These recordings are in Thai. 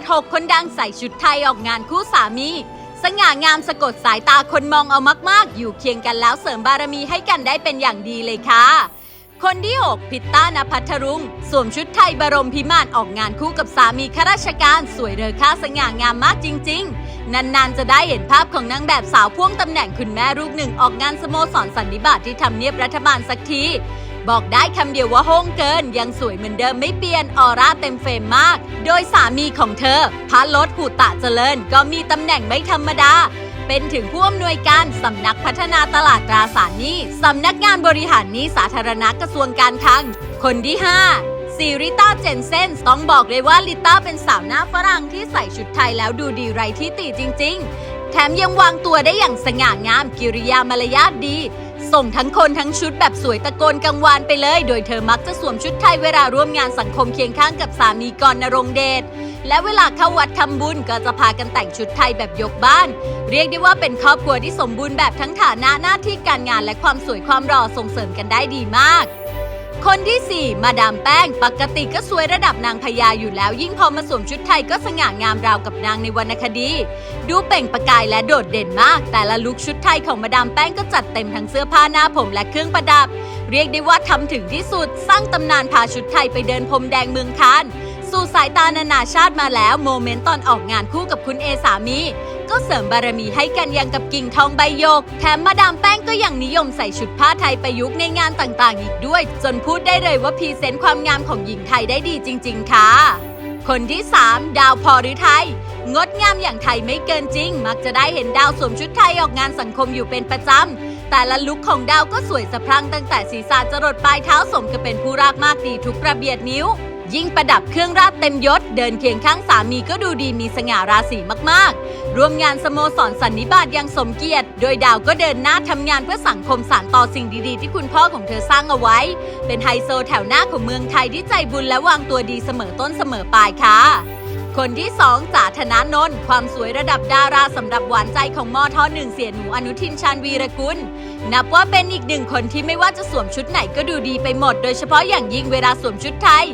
ด 6 คนดังใส่ชุดไทยออกงานคู่สามี สง่างามสะกดสายตาคนมองเอามาก ๆ อยู่เคียงกันแล้วเสริมบารมีให้กันได้เป็นอย่างดีเลยค่ะ คนที่ 6 พิตต้านภัทรุงสวมชุดไทยบรมพิมานออกงานคู่กับสามีข้าราชการสวยเรอค่าสง่างามมากจริง ๆนาน ๆ จะได้เห็นภาพของนางแบบสาวพ่วงตำแหน่งคุณแม่ลูกหนึ่งออกงานสโมสรสันนิบาตที่ทำเนียบรัฐบาลสักที บอกได้คำเดียวว่าโฮงเกิน ยังสวยเหมือนเดิมไม่เปลี่ยนออร่าเต็มเฟรมมาก โดยสามีของเธอพระลดหูตะเจริญ ก็มีตำแหน่งไม่ธรรมดา เป็นถึงผู้อำนวยการสำนักพัฒนาตลาดตราสารหนี้สำนักงานบริหารหนี้สาธารณะกระทรวงการคลัง คนที่ 5ซีริต้าเจนเซนต้องบอกเลยว่าลิต้าเป็นสาวหน้าฝรั่งที่ใส่ชุดไทยแล้วดูดีไรที่ติจริง ๆ แถมยังวางตัวได้อย่างสง่างามกิริยามารยาทดี ส่งทั้งคนทั้งชุดแบบสวยตะโกนกังวานไปเลย โดยเธอมักจะสวมชุดไทยเวลาร่วมงานสังคมเคียงข้างกับสามีกรณรงเดช และเวลาเข้าวัดทำบุญก็จะพากันแต่งชุดไทยแบบยกบ้าน เรียกได้ว่าเป็นครอบครัวที่สมบูรณ์แบบทั้งฐานะหน้าที่การงานและความสวยความหล่อส่งเสริมกันได้ดีมาก คนที่ 4 มาดามแป้ง ปกติก็สวยระดับนางพญาอยู่แล้ว ยิ่งพอมาสวมชุดไทยก็สง่างามราวกับนางในวรรณคดี ดูเปล่งประกายและโดดเด่นมาก แต่ละลุคชุดไทยของมาดามแป้งก็จัดเต็มทั้งเสื้อผ้าหน้าผมและเครื่องประดับ เรียกได้ว่าทำถึงที่สุด สร้างตำนานพาชุดไทยไปเดินพรมแดงเมืองคานสู่สายตานานาชาติมาแล้ว โมเมนต์ตอนออกงานคู่กับคุณเอสามี ก็เสริมบารมีให้กันยังกับกิ่งทองใบโยก แถมมาดามแป้งก็ยังนิยมใส่ชุดผ้าไทยประยุกต์ในงานต่างๆ อีกด้วย จนพูดได้เลยว่าพรีเซนต์ความงามของหญิงไทยได้ดีจริง ๆ ค่ะ คนที่ 3 ดาวพอหรือไทยงดงามอย่างไทยไม่เกินจริง มักจะได้เห็นดาวสวมชุดไทยออกงานสังคมอยู่เป็นประจำ แต่ละลุคของดาวก็สวยสะพรั่งตั้งแต่ศีรษะจรดปลายเท้าสมกับเป็นผู้รากมากดีทุกประเบียดนิ้ว ยิ่งประดับเครื่องราชเต็มยศ เดินเคียงข้างสามีก็ดูดีมีสง่าราศีมากๆ ร่วมงานสโมสรสันนิบาตยังสมเกียรติ โดยดาวก็เดินหน้าทำงานเพื่อสังคมสานต่อสิ่งดีๆ ที่คุณพ่อของเธอสร้างเอาไว้ เป็นไฮโซแถวหน้าของเมืองไทยที่ใจบุญและวางตัวดีเสมอต้นเสมอปลายค่ะ คนที่2จ่าธนานนท์ความสวยระดับดาราสำหรับหวานใจของมอทอหนึ่งเสียหนูอนุทินชาญวีรกุล นับว่าเป็นอีกหนึ่งคนที่ไม่ว่าจะสวมชุดไหนก็ดูดีไปหมด โดยเฉพาะอย่างยิ่งเวลาสวมชุดไทย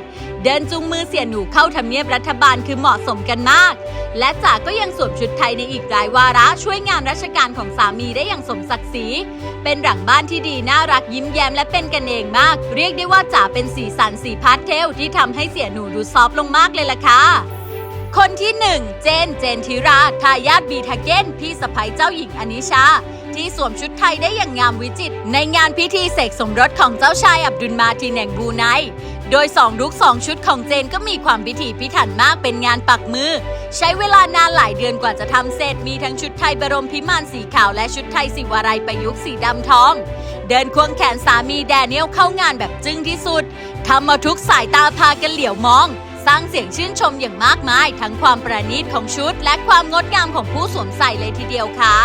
เดินจูงมือเสียหนูเข้าทำเนียบรัฐบาลคือเหมาะสมกันมาก และจ๋าก็ยังสวมชุดไทยในอีกหลายวาระช่วยงานราชการของสามีได้อย่างสมศักดิ์ศรีเป็นหลังบ้านที่ดีน่ารักยิ้มแย้มและเป็นกันเองมาก เรียกได้ว่าจ๋าเป็นสีสันสีพาสเทลที่ทำให้เสียหนูดูซอฟต์ลงมากเลยล่ะค่ะ คนที่ 1 เจน เจนทิรา ทายาทบีทาเก้น พี่สะใภ้เจ้าหญิงอนิชา ที่สวมชุดไทยได้อย่างงามวิจิตรในงานพิธีเสกสมรสของเจ้าชายอับดุลมาทีแห่งบรูไน โดยสองลุกสองชุดของเจนก็มีความพิถีพิถันมากเป็นงานปักมือ ใช้เวลานานหลายเดือนกว่าจะทำเสร็จ มีทั้งชุดไทยบรมพิมานสีขาวและชุดไทยสิวารัยประยุกต์สีดำทอง เดินควงแขนสามีแดเนียลเข้างานแบบจึ้งที่สุดทำมาทุกสายตาพากันเหลียวมอง สร้างเสียงชื่นชมอย่างมากมาย ทั้งความประณีตของชุด และความงดงามของผู้สวมใส่เลยทีเดียวค่ะ